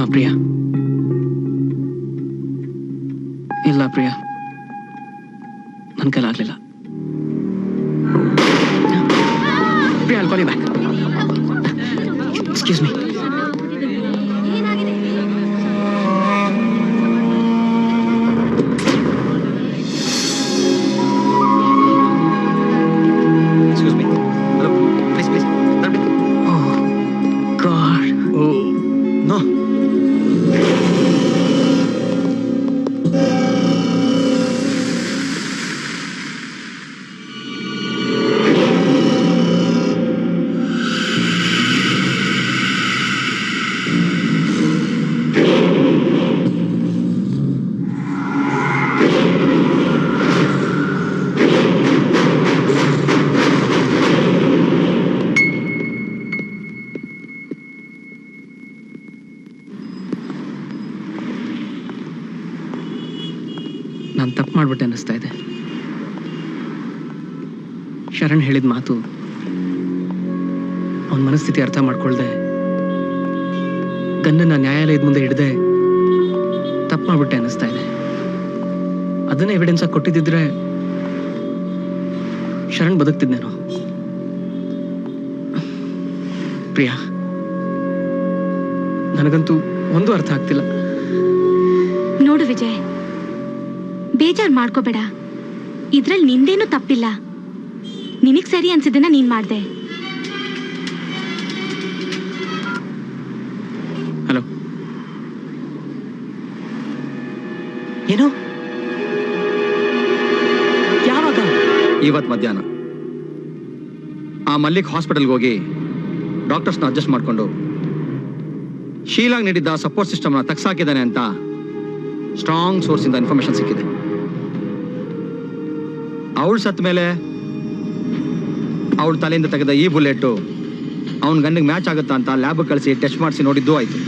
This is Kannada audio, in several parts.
ಹಾ ಪ್ರಿಯಾ. ಇಲ್ಲ ಪ್ರಿಯಾ. ನನ್ನ ಕೈಲಾಗಲಿಲ್ಲ Priya call back. Excuse me ಮಾಡ್ಬಿಟ್ಟೆ ಅನ್ನಿಸ್ತಾ ಇದೆ. ಶರಣ್ ಹೇಳಿದ ಮಾತು ಅವನ ಮನಸ್ಥಿತಿ ಅರ್ಥ ಮಾಡ್ಕೊಳ್ದೆ. ಗನ್ನನ್ನ ನ್ಯಾಯಾಲಯದ ಮುಂದೆ ಹಿಡ್ದೆ ತಪ್ಪು ಮಾಡ್ಬಿಟ್ಟೆ ಅನ್ನಿಸ್ತಾ ಇದೆ. ಅದನ್ನೇ ಎವಿಡೆನ್ಸ್ ಆಗಿ ಕೊಟ್ಟಿದ್ದಿದ್ರೆ ಶರಣ್ ಬದುಕ್ತಿದ್ನೇನೋ? ಪ್ರಿಯಾ, ನನಗಂತೂ ಒಂದು ಅರ್ಥ ಆಗ್ತಿಲ್ಲ. ನೋಡು ವಿಜಯ್ ಬೇಜಾರ್ ಮಾಡ್ಕೋಬೇಡ. ಇದ್ರಲ್ಲಿ ನಿಂದೇನು ತಪ್ಪಿಲ್ಲ. ನಿನಗ್ ಸರಿ ಅನ್ಸಿದ್ದನ್ನ ನೀನ್ ಮಾಡ್ದೆ. ಹಲೋ. ಏನು? ಯಾವಾಗ? ಇವತ್ತು ಮಧ್ಯಾಹ್ನ. ಆ ಮಲ್ಲಿಕ್ ಹಾಸ್ಪಿಟಲ್ಗೆ ಹೋಗಿ ಡಾಕ್ಟರ್ಸ್ನ ಅಡ್ಜಸ್ಟ್ ಮಾಡಿಕೊಂಡು ಶೀಲಾಗ್ ನೀಡಿದ್ದ ಸಪೋರ್ಟ್ ಸಿಸ್ಟಮ್ನ ತಗ್ಸಾಕಿದ್ದಾನೆ ಅಂತ ಸ್ಟ್ರಾಂಗ್ ಸೋರ್ಸಿಂದ ಇನ್ಫಾರ್ಮೇಶನ್ ಸಿಕ್ಕಿದೆ. ಅವಳು ಸತ್ತ ಮೇಲೆ ಅವಳ ತಲೆಯಿಂದ ತೆಗೆದ ಈ ಬುಲೆಟು ಅವನ ಗನ್ನಿಗೆ ಮ್ಯಾಚ್ ಆಗುತ್ತಾ ಅಂತ ಲ್ಯಾಬ್ ಕಳಿಸಿ ಟೆಸ್ಟ್ ಮಾಡಿಸಿ ನೋಡಿದ್ದು ಆಯ್ತು.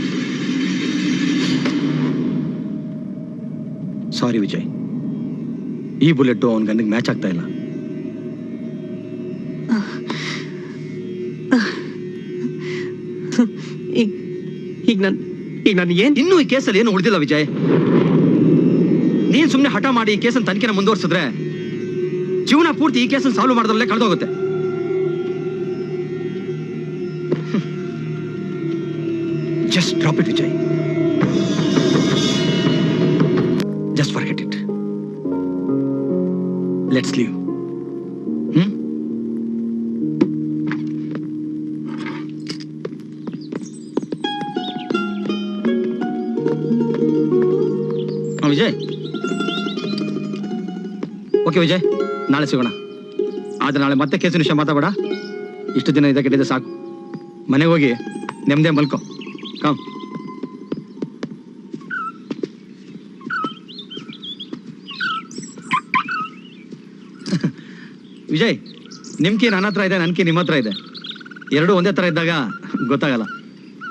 ಸಾರಿ ವಿಜಯ್. ಈ ಬುಲೆಟ್ಟು ಅವನ ಗನ್ನಿಗೆ ಮ್ಯಾಚ್ ಆಗ್ತಾ ಇಲ್ಲ. ಈಗ ಈಗ ನಾನು ಈಗ ನಾನು ಏನು ಇನ್ನೂ ಈ ಕೇಸಲ್ಲಿ ಏನು ಉಳಿದಿಲ್ಲ ವಿಜಯ್. ನೀನ್ ಸುಮ್ಮನೆ ಹಠ ಮಾಡಿ ಈ ಕೇಸನ್ನು ತನಿಖೆನ ಮುಂದುವರ್ಸಿದ್ರೆ ಜೀವನ ಪೂರ್ತಿ ಈ ಕೇಸನ್ನು ಸಾಲ್ವ್ ಮಾಡೋದ್ರಲ್ಲೇ ಕಳೆದೋಗುತ್ತೆ. Just drop it Vijay just forget it let's leave Vijay okay Vijay ನಾಳೆ ಸಿಗೋಣ. ಆದ್ರೆ ನಾಳೆ ಮತ್ತೆ ಕೇಸಿನ ವಿಷಯ ಮಾತಾಡ ಇಷ್ಟು ದಿನ ಇದಕ್ಕೆ ಸಾಕು. ಮನೆಗೆ ಹೋಗಿ ನೆಮ್ಮದಿ ಮಲ್ಕೋ. ಕಾಮ್ ವಿಜಯ್ ನಿಮ್ಕಿ ನನ್ನ ಹತ್ರ ಇದೆ ನನ್ಕಿ ನಿಮ್ಮ ಹತ್ರ ಇದೆ. ಎರಡೂ ಒಂದೇ ಥರ ಇದ್ದಾಗ ಗೊತ್ತಾಗಲ್ಲ.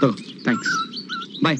ತಗೋ ಥ್ಯಾಂಕ್ಸ್ ಬಾಯ್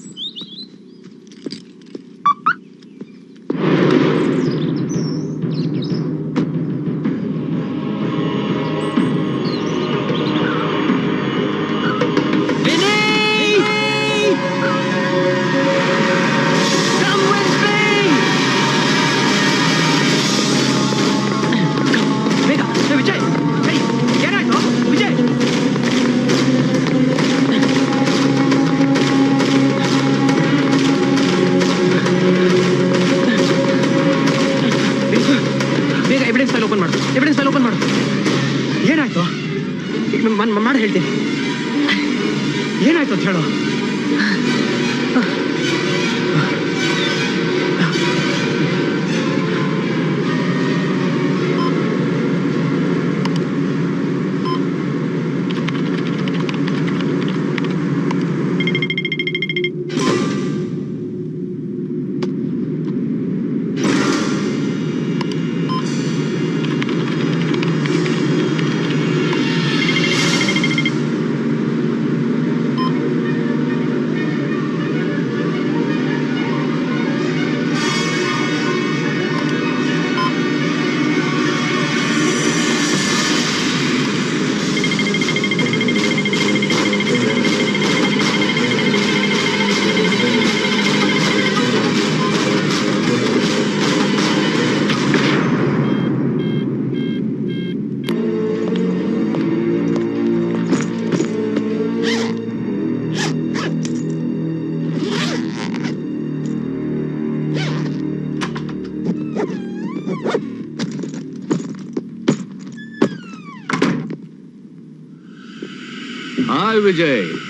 ವಿಜಯ್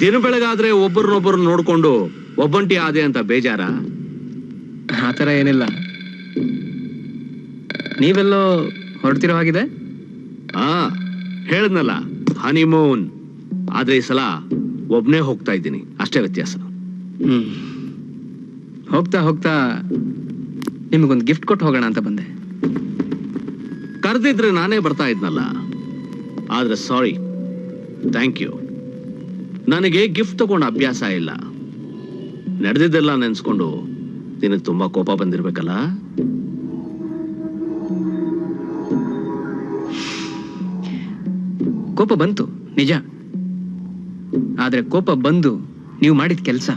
ದಿನ ಬೆಳಗಾದ್ರೆ ಒಬ್ಬರನ್ನೊಬ್ಬರು ನೋಡ್ಕೊಂಡು ಒಬ್ಬಂಟಿ ಆದೆ ಅಂತ ಬೇಜಾರ? ಆತರ ಏನಿಲ್ಲ. ನೀವೆಲ್ಲೋ ಹೊರಡ್ತಿರೋ ಹಾಗಿದೆ ಆ ಹೇಳದ್ನಲ್ಲ ಹನಿಮೂನ್ ಆದ್ರೆ ಈ ಸಲ ಒಬ್ನೇ ಹೋಗ್ತಾ ಇದ್ದೀನಿ. ಅಷ್ಟೇ ವ್ಯತ್ಯಾಸ. ಹ್ಮ್. ಹೋಗ್ತಾ ಹೋಗ್ತಾ ನಿಮಗೊಂದು ಗಿಫ್ಟ್ ಕೊಟ್ಟು ಹೋಗೋಣ ಅಂತ ಬಂದೆ. ಕರೆದಿದ್ರೆ ನಾನೇ ಬರ್ತಾ ಇದ್ನಲ್ಲ. ಆದ್ರೆ ಸಾರಿ ಥ್ಯಾಂಕ್ ಯು ನನಗೆ ಗಿಫ್ಟ್ ತಗೊಂಡು ಅಭ್ಯಾಸ ಇಲ್ಲ. ನಡೆದಿದ್ದೆಲ್ಲ ನೆನೆಸ್ಕೊಂಡು ನಿನಗೆ ತುಂಬಾ ಕೋಪ ಬಂದಿರ್ಬೇಕಲ್ಲ? ಕೋಪ ಬಂತು, ನಿಜ. ಆದರೆ ಕೋಪ ಬಂದು ನೀವು ಮಾಡಿದ ಕೆಲಸ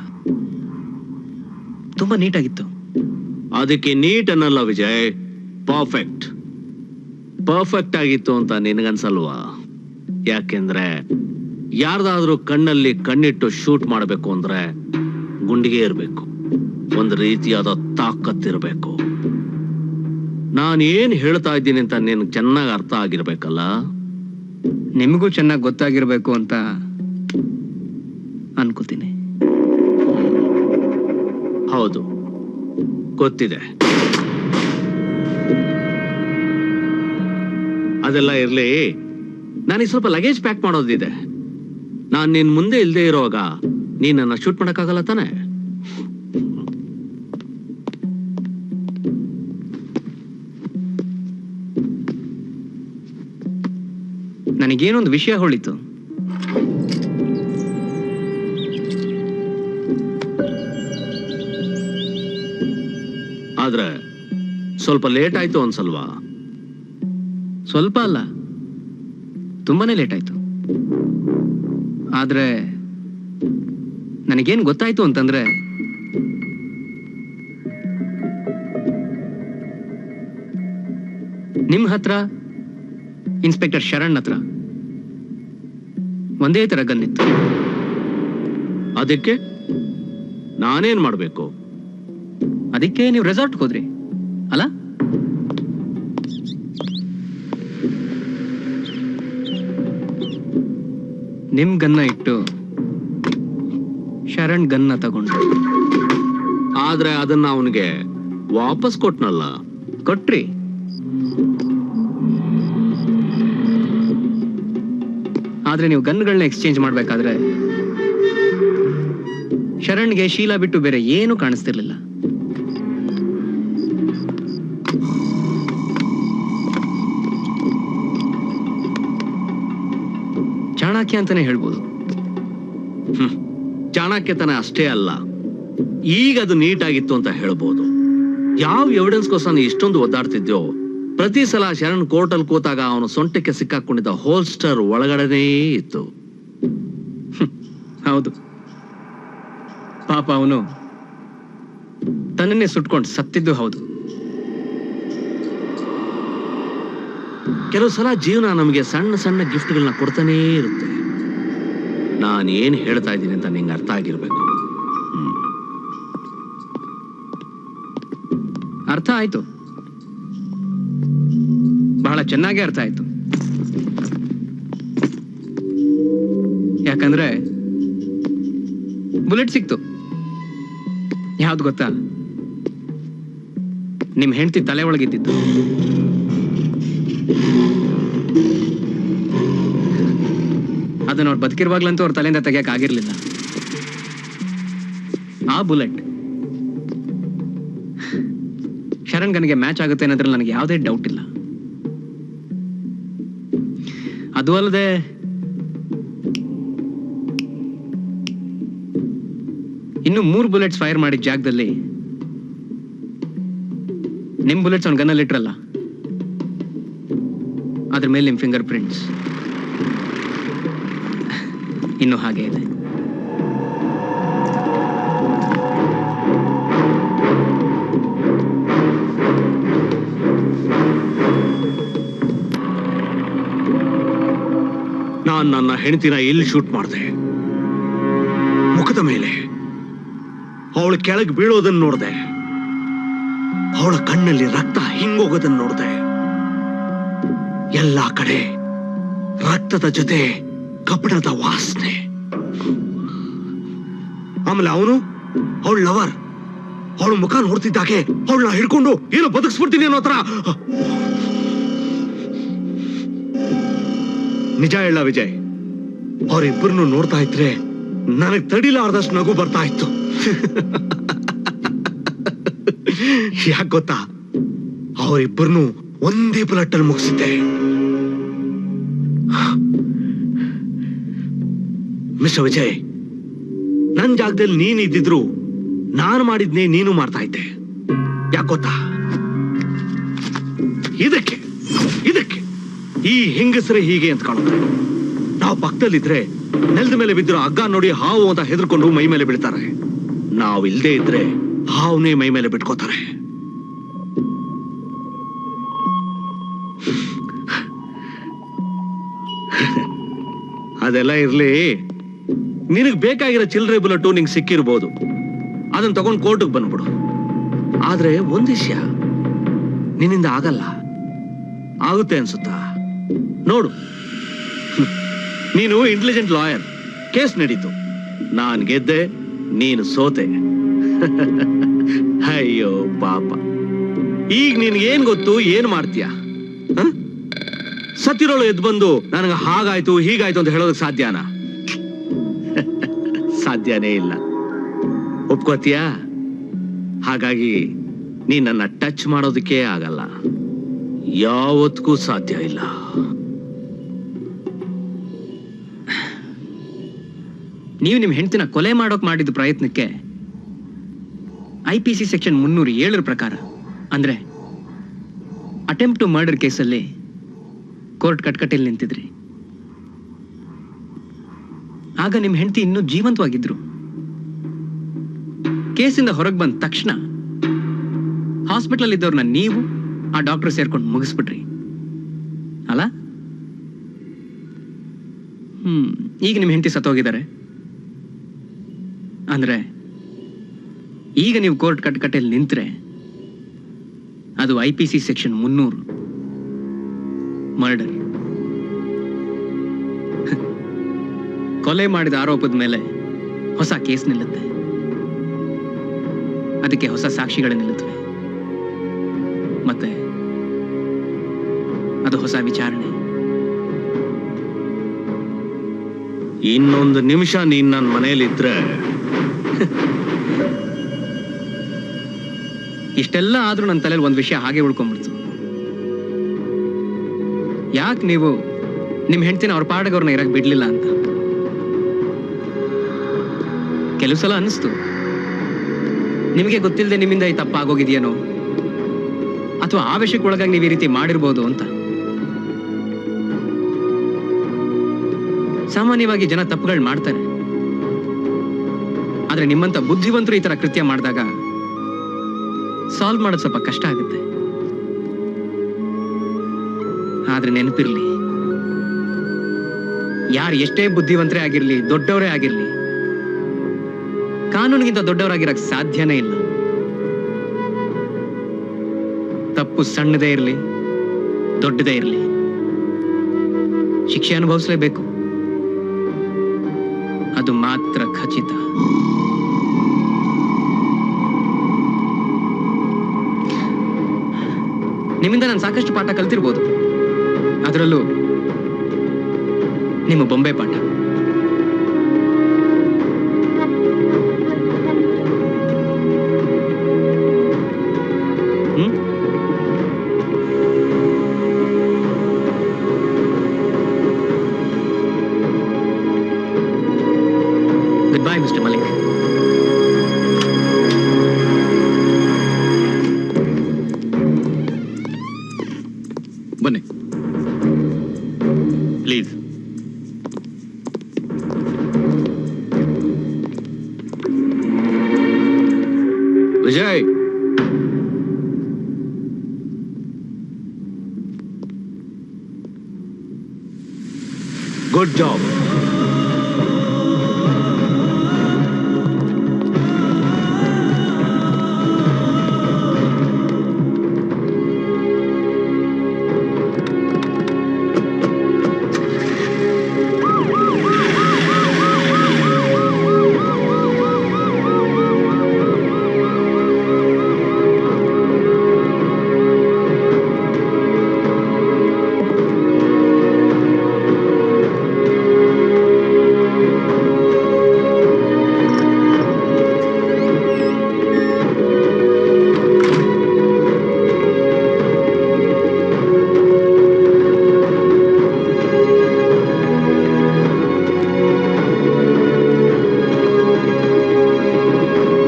ತುಂಬಾ ನೀಟಾಗಿತ್ತು. ಅದಕ್ಕೆ ನೀಟ್ ಅನ್ನಲ್ಲ ವಿಜಯ್ ಪರ್ಫೆಕ್ಟ್ ಪರ್ಫೆಕ್ಟ್ ಆಗಿತ್ತು ಅಂತ ನಿನಗನ್ಸಲ್ವಾ? ಯಾಕೆಂದ್ರೆ ಯಾರ್ದಾದ್ರೂ ಕಣ್ಣಲ್ಲಿ ಕಣ್ಣಿಟ್ಟು ಶೂಟ್ ಮಾಡಬೇಕು ಅಂದ್ರೆ ಗುಂಡಿಗೆ ಇರಬೇಕು. ಒಂದು ರೀತಿಯಾದ ತಾಕತ್ತಿರಬೇಕು ನಾನು ಏನ್ ಹೇಳ್ತಾ ಇದ್ದೀನಿ ಅಂತ ನಿನ್ ಚೆನ್ನಾಗಿ ಅರ್ಥ ಆಗಿರ್ಬೇಕಲ್ಲ? ನಿಮಗೂ ಚೆನ್ನಾಗಿ ಗೊತ್ತಾಗಿರ್ಬೇಕು ಅಂತ ಅನ್ಕೋತೀನಿ. ಹೌದು. ಗೊತ್ತಿದೆ. ಅದೆಲ್ಲ ಇರ್ಲಿ. ನನಗೆ ಸ್ವಲ್ಪ ಲಗೇಜ್ ಪ್ಯಾಕ್ ಮಾಡೋದಿದೆ. ನಾನು ನಿನ್ ಮುಂದೆ ಇಲ್ಲದೆ ಇರೋವಾಗ ನೀನ್ ನನ್ನ ಶೂಟ್ ಮಾಡೋಕ್ಕಾಗಲ್ಲ ತಾನೆ? ನನಗೇನೊಂದು ವಿಷಯ ಹೊಳಿತು. ಆದ್ರೆ ಸ್ವಲ್ಪ ಲೇಟ್ ಆಯ್ತು ಅನ್ಸಲ್ವಾ? ಸ್ವಲ್ಪ ಅಲ್ಲ. ತುಂಬಾನೇ ಲೇಟ್ ಆಯ್ತು. ಆದ್ರೆ ನನಗೇನು ಗೊತ್ತಾಯ್ತು ಅಂತಂದ್ರೆ ನಿಮ್ ಹತ್ರ ಇನ್ಸ್ಪೆಕ್ಟರ್ ಶರಣ್ ಹತ್ರ ಒಂದೇ ತರ ಗನ್ನಿತ್ತು ಅದಕ್ಕೆ ನಾನೇನ್ ಮಾಡಬೇಕು? ಅದಕ್ಕೆ ನೀವು ರೆಸಾರ್ಟ್ ಹೋದ್ರಿ. ಅಲ್ಲ? ನಿಮ್ ಗನ್ನ ಇಟ್ಟು ಶರಣ್ ಗನ್ನ ತಗೊಂಡ. ಆದ್ರೆ ಅದನ್ನ ಅವನಿಗೆ ವಾಪಸ್ ಕೊಟ್ನಲ್ಲ, ಕೊಟ್ರಿ. ಆದ್ರೆ ನೀವು ಗನ್ಗಳನ್ನ ಎಕ್ಸ್ಚೇಂಜ್ ಮಾಡ್ಬೇಕಾದ್ರೆ ಶರಣ್ಗೆ ಶೀಲಾ ಬಿಟ್ಟು ಬೇರೆ ಏನು ಕಾಣಿಸ್ತಿರ್ಲಿಲ್ಲ. ಚಾಣಕ್ಯ ಅಂತಾನೆ ಹೇಳ್ಬೋದು. ಚಾಣಕ್ಯತನ ಅಷ್ಟೇ ಅಲ್ಲ. ಈಗ ಅದು ನೀಟ್ ಆಗಿತ್ತು ಅಂತ ಹೇಳ್ಬೋದು. ಯಾವ ಎವಿಡೆನ್ಸ್ ಕೋಸ್ಕರ ಇಷ್ಟೊಂದು ಒದ್ದಾಡ್ತಿದ್ಯೋ, ಪ್ರತಿ ಸಲ ಶರಣ್ ಕೋರ್ಟಲ್ ಕೂತಾಗ ಅವನು ಸೊಂಟಕ್ಕೆ ಸಿಕ್ಕಾಕೊಂಡಿದ್ದ ಹೋಲ್ಸ್ಟರ್ ಒಳಗಡೆನೇ ಇತ್ತು. ಹೌದು. ಪಾಪ ಅವನು ತನ್ನನ್ನೇ ಸುಟ್ಕೊಂಡು ಸತ್ತಿದ್ದು ಹೌದು. ಕೆಲವು ಸಲ ಜೀವನ ನಮಗೆ ಸಣ್ಣ ಸಣ್ಣ ಗಿಫ್ಟ್ಗಳನ್ನ ಕೊಡ್ತಾನೇ ಇರುತ್ತೆ. ನಾನು ಏನು ಹೇಳ್ತಾ ಇದ್ದೀನಿ ಅಂತ ನಿಂಗೆ ಅರ್ಥ ಆಗಿರ್ಬೇಕು. ಅರ್ಥ ಆಯ್ತು. ಬಹಳ ಚೆನ್ನಾಗಿ ಅರ್ಥ ಆಯ್ತು. ಯಾಕಂದ್ರೆ ಬುಲೆಟ್ ಸಿಕ್ತು. ಯಾವ್ದು ಗೊತ್ತಾ? ನಿಮ್ ಹೆಂಡತಿ ತಲೆ ಒಳಗಿದ್ದಿತ್ತು ಅದನ್ನ ಅವ್ರು ಬದುಕಿರುವಾಗ್ಲಂತೂ ಅವ್ರ ತಲೆಯಿಂದ ತೆಗಿಯಕ್ ಆಗಿರ್ಲಿಲ್ಲ ಆ ಬುಲೆಟ್ ಶರಣ್ ಗನ್ಗೆ ಮ್ಯಾಚ್ ಆಗುತ್ತೆ ಅನ್ನೋದ್ರಲ್ಲಿ ನನಗೆ ಯಾವುದೇ ಡೌಟ್ ಇಲ್ಲ. ಅದು ಅಲ್ಲದೆ ಇನ್ನು ಮೂರು ಬುಲೆಟ್ಸ್ ಫೈರ್ ಮಾಡಿದ ಜಾಗದಲ್ಲಿ ನಿಮ್ ಬುಲೆಟ್ಸ್ ಅವ್ನ ಗನ್ನಲ್ಲಿ ಇಟ್ರಲ್ಲ? ಅದ್ರ ಮೇಲೆ ನಿಮ್ ಫಿಂಗರ್ ಪ್ರಿಂಟ್ಸ್ ಇನ್ನು ಹಾಗೆ ಇದೆ. ನಾನು ನನ್ನ ಹೆಂಡತಿನ ಎಲ್ಲಿ ಶೂಟ್ ಮಾಡಿದೆ. ಮುಖದ ಮೇಲೆ. ಅವಳು ಕೆಳಗೆ ಬೀಳೋದನ್ನ ನೋಡಿದೆ. ಅವಳ ಕಣ್ಣಲ್ಲಿ ರಕ್ತ ಹಿಂಗೋಗೋದನ್ನ ನೋಡಿದೆ. ಎಲ್ಲಾ ಕಡೆ ರಕ್ತದ ಜೊತೆ ಕಬ್ಬಣದ ವಾಸನೆ. ಆಮೇಲೆ ಅವನು, ಅವಳ ಲವರ್ ಅವಳ ಮುಖ ನೋಡ್ತಿದ್ದಾಗೆ ಅವಳನ್ನ ಹಿಡ್ಕೊಂಡು ಏನೋ ಬದುಕಿಸ್ಬಿಡ್ತೀನಿ ಅನ್ನೋ ತರ ನಿಜ ಹೇಳ ವಿಜಯ್, ಅವರಿಬ್ಬರನ್ನು ನೋಡ್ತಾ ಇದ್ರೆ ನನಗ್ ತಡಿಲಾರ್ದಷ್ಟು ನಗು ಬರ್ತಾ ಇತ್ತು. ಯಾಕೆ ಗೊತ್ತಾ? ಅವರಿಬ್ಬರನ್ನು ಒಂದೇ ಬುಲೆಟ್ ಅಲ್ಲಿ ಮುಗಿಸಿದ್ದೆ. ಮಿಸ್ಟರ್ ವಿಜಯ್ ನನ್ ಜಾಗದಲ್ಲಿ ನೀನ್ ಇದ್ದಿದ್ರು ನಾನು ಮಾಡಿದ್ನೇ ನೀನು ಮಾಡ್ತಾ ಇದ್ದೆ. ಯಾಕೆ ಗೊತ್ತಾ ಇದಕ್ಕೆ ಇದಕ್ಕೆ ಈ ಹೆಂಗಸರೇ ಹೀಗೆ ಅಂತ ಕಾಣುತ್ತೆ. ನಾವು ಪಕ್ಕದಲ್ಲಿದ್ರೆ ನೆಲದ ಮೇಲೆ ಬಿದ್ದಿರೋ ಹಗ್ಗ ನೋಡಿ ಹಾವು ಅಂತ ಹೆದರ್ಕೊಂಡು ಮೈ ಮೇಲೆ ಬೀಳ್ತಾರೆ. ನಾವು ಇಲ್ದೇ ಇದ್ರೆ ಹಾವುನೇ ಮೈ ಮೇಲೆ ಬಿಟ್ಕೋತಾರೆ. ಅದೆಲ್ಲ ಇರ್ಲಿ. ನಿನಗ್ ಬೇಕಾಗಿರೋ ಚಿಲ್ಲರೆ ಬುಲೆಟು ನಿಂಗೆ ಸಿಕ್ಕಿರ್ಬೋದು. ಅದನ್ನ ತಗೊಂಡು ಕೋರ್ಟಿಗೆ ಬಂದ್ಬಿಡು. ಆದ್ರೆ ಒಂದ್ ವಿಷಯ ನಿನ್ನಿಂದ ಆಗಲ್ಲ. ಆಗುತ್ತೆ ಅನ್ಸುತ್ತಾ? ನೋಡು. ನೀನು ಇಂಟೆಲಿಜೆಂಟ್ ಲಾಯರ್ ಕೇಸ್ ನಡೀತು. ನಾನು ಗೆದ್ದೆ, ನೀನು ಸೋತೆ. ಅಯ್ಯೋ, ಪಾಪ. ಈಗ ನಿನಗೇನು ಗೊತ್ತು, ಏನ್ ಮಾಡ್ತೀಯ? ಸತ್ತಿರೋಳು ಎದ್ದು ಬಂದು, ನನಗೆ ಹಾಗಾಯ್ತು, ಹೀಗಾಯ್ತು ಅಂತ ಹೇಳೋದಕ್ಕೆ ಸಾಧ್ಯನಾ? ಸಾಧ್ಯನೇ ಇಲ್ಲ. ಒಪ್ಕೋತೀಯಾ? ಹಾಗಾಗಿ ನೀ ನನ್ನ ಟಚ್ ಮಾಡೋದಕ್ಕೆ ಆಗಲ್ಲ. ಯಾವತ್ತಿಗೂ ಸಾಧ್ಯ ಇಲ್ಲ. ನೀವು ನಿಮ್ಮ ಹೆಂಡತಿನ ಕೊಲೆ ಮಾಡೋಕೆ ಮಾಡಿದ ಪ್ರಯತ್ನಕ್ಕೆ ಐ ಪಿ ಸಿ ಸೆಕ್ಷನ್ ಮುನ್ನೂರ ಏಳರ ಪ್ರಕಾರ, ಅಂದ್ರೆ ಅಟೆಂಪ್ಟ್ ಟು ಮರ್ಡರ್ ಕೇಸಲ್ಲಿ ಕೋರ್ಟ್ ಕಟ್ಕಟ್ಟೆಯಲ್ಲಿ ನಿಂತಿದ್ರಿ. ಆಗ ನಿಮ್ಮ ಹೆಂಡತಿ ಇನ್ನೂ ಜೀವಂತವಾಗಿದ್ರು. ಕೇಸಿಂದ ಹೊರಗೆ ಬಂದ ತಕ್ಷಣ ಹಾಸ್ಪಿಟಲ್ ಇದ್ದವ್ರನ್ನ ನೀವು ಆ ಡಾಕ್ಟರ್ ಸೇರ್ಕೊಂಡು ಮುಗಿಸ್ಬಿಟ್ರಿ ಅಲ್ಲ? ಹ್ಮ್, ಈಗ ನಿಮ್ಮ ಹೆಂಡತಿ ಸತ್ತೋಗಿದ್ದಾರೆ. ಅಂದ್ರೆ ಈಗ ನೀವು ಕೋರ್ಟ್ ಕಟ್ಟಕಟ್ಟೆಯಲ್ಲಿ ನಿಂತ್ರೆ ಅದು ಐ ಪಿ ಸಿ ಸೆಕ್ಷನ್ ಮುನ್ನೂರು. ಮರ್ಡರ್. ಕೊಲೆ ಮಾಡಿದ ಆರೋಪದ ಮೇಲೆ ಹೊಸ ಕೇಸ್ ನಿಲ್ಲುತ್ತೆ. ಅದಕ್ಕೆ ಹೊಸ ಸಾಕ್ಷಿಗಳು ನಿಲ್ಲುತ್ತವೆ. ಮತ್ತೆ ಅದು ಹೊಸ ವಿಚಾರಣೆ. ಇನ್ನೊಂದು ನಿಮಿಷ ನೀನ್ ನನ್ನ ಮನೆಯಲ್ಲಿದ್ರೆ ಇಷ್ಟೆಲ್ಲ ಆದ್ರೂ ನನ್ನ ತಲೆಯಲ್ಲಿ ಒಂದು ವಿಷಯ ಹಾಗೆ ಉಳ್ಕೊಂಡ್ಬಿಡ್ತು. ಯಾಕೆ ನೀವು ನಿಮ್ಮ ಹೆಂಡತಿನ ಅವ್ರ ಪಾಡಗವ್ರನ್ನ ಇರಕ್ಕೆ ಬಿಡ್ಲಿಲ್ಲ ಅಂತ? ಕೆಲವು ಸಲ ಅನ್ನಿಸ್ತು. ನಿಮಗೆ ಗೊತ್ತಿಲ್ಲದೆ ನಿಮ್ಮಿಂದ ಈ ತಪ್ಪಾಗೋಗಿದೆಯೇನೋ? ಅಥವಾ ಆವೇಶಕ್ಕೊಳಗಾಗಿ ನೀವು ಈ ರೀತಿ ಮಾಡಿರ್ಬೋದು ಅಂತ? ಸಾಮಾನ್ಯವಾಗಿ ಜನ ತಪ್ಪುಗಳು ಮಾಡ್ತಾರೆ. ಆದರೆ ನಿಮ್ಮಂತ ಬುದ್ಧಿವಂತರು ಈ ತರ ಕೃತ್ಯ ಮಾಡಿದಾಗ ಸಾಲ್ವ್ ಮಾಡೋದು ಸ್ವಲ್ಪ ಕಷ್ಟ ಆಗುತ್ತೆ. ಆದ್ರೆ ನೆನಪಿರ್ಲಿ. ಯಾರು ಎಷ್ಟೇ ಬುದ್ಧಿವಂತರೇ ಆಗಿರ್ಲಿ, ದೊಡ್ಡವರೇ ಆಗಿರ್ಲಿ ಕಾನೂನಿಗಿಂತ ದೊಡ್ಡವರಾಗಿರಕ್ ಸಾಧ್ಯನೇ ಇಲ್ಲ. ತಪ್ಪು ಸಣ್ಣದೇ ಇರಲಿ, ದೊಡ್ಡದೇ ಇರಲಿ. ಶಿಕ್ಷೆ ಅನುಭವಿಸಲೇಬೇಕು. ಅದು ಮಾತ್ರ ಖಚಿತ. ನಿಮ್ಮಿಂದ ನಾನು ಸಾಕಷ್ಟು ಪಾಠ ಕಲ್ತಿರ್ಬೋದು. ಅದರಲ್ಲೂ ನಿಮ್ಮ ಬೊಂಬೆ ಪಾಠ. Lejay. Good job.